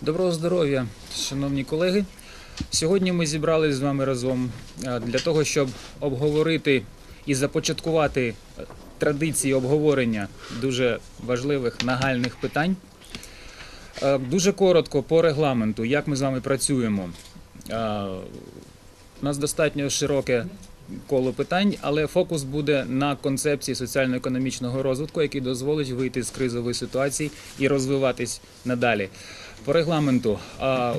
Доброго здоров'я, шановні колеги. Сьогодні ми зібрались з вами разом е, для того, щоб обговорити і започаткувати е, традиції обговорення дуже важливих нагальних питань. Е, Дуже коротко по регламенту, як ми з вами працюємо. У нас достатньо широке коло питань, але фокус буде на концепції соціально-економічного розвитку, який дозволить вийти з кризової ситуації і розвиватись надалі. По регламенту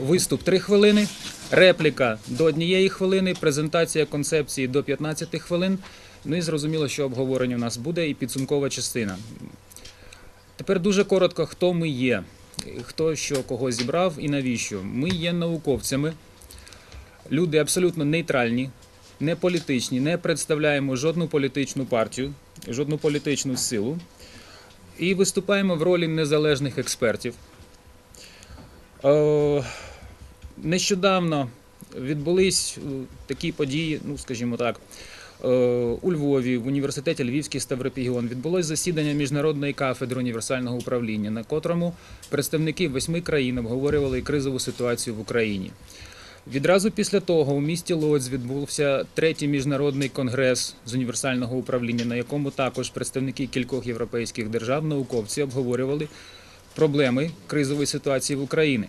виступ 3 хвилини, репліка до однієї хвилини, презентація концепції до 15 хвилин. Ну і зрозуміло, що обговорення у нас буде і підсумкова частина. Тепер дуже коротко, хто ми є, хто що кого зібрав і навіщо. Ми є науковцями, люди абсолютно нейтральні, не політичні, не представляємо жодну політичну партію, жодну політичну силу і виступаємо в ролі незалежних експертів. Е, Нещодавно відбулись е, такі події, ну скажімо так. е, У Львові, в університеті Львівський Ставропігіон відбулось засідання міжнародної кафедри універсального управління, на котрому представники восьми країн обговорювали кризову ситуацію в Україні. Відразу після того у місті Лодз відбувся третій міжнародний конгрес з універсального управління, на якому також представники кількох європейських держав, науковці обговорювали проблеми кризової ситуації в Україні.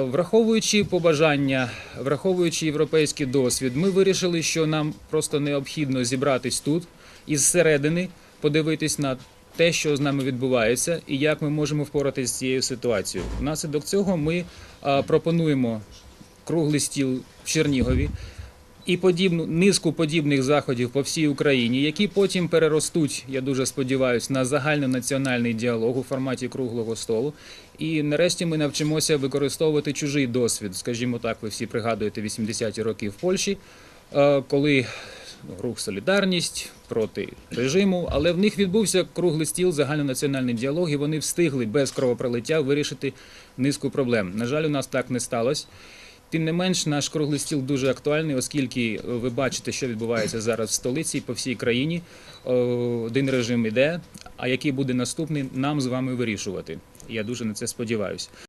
Враховуючи побажання, враховуючи європейський досвід, ми вирішили, що нам просто необхідно зібратись тут і зсередини подивитись на те, що з нами відбувається, і як ми можемо впоратися з цією ситуацією. Внаслідок цього ми пропонуємо круглий стіл в Чернігові і подібну низку подібних заходів по всій Україні, які потім переростуть, я дуже сподіваюся, на загальнонаціональний діалог у форматі круглого столу. І нарешті ми навчимося використовувати чужий досвід. Скажімо так, ви всі пригадуєте 80-ті роки в Польщі, е, коли рух Солідарність проти режиму, але в них відбувся круглий стіл, загальнонаціональний діалог, і вони встигли без кровопролиття вирішити низку проблем. На жаль, у нас так не сталося. Тим не менш, наш круглий стіл дуже актуальний, оскільки е, ви бачите, що відбувається зараз в столиці і по всій країні. Е, Один режим іде, а який буде наступний, нам з вами вирішувати. Я дуже на це сподіваюся.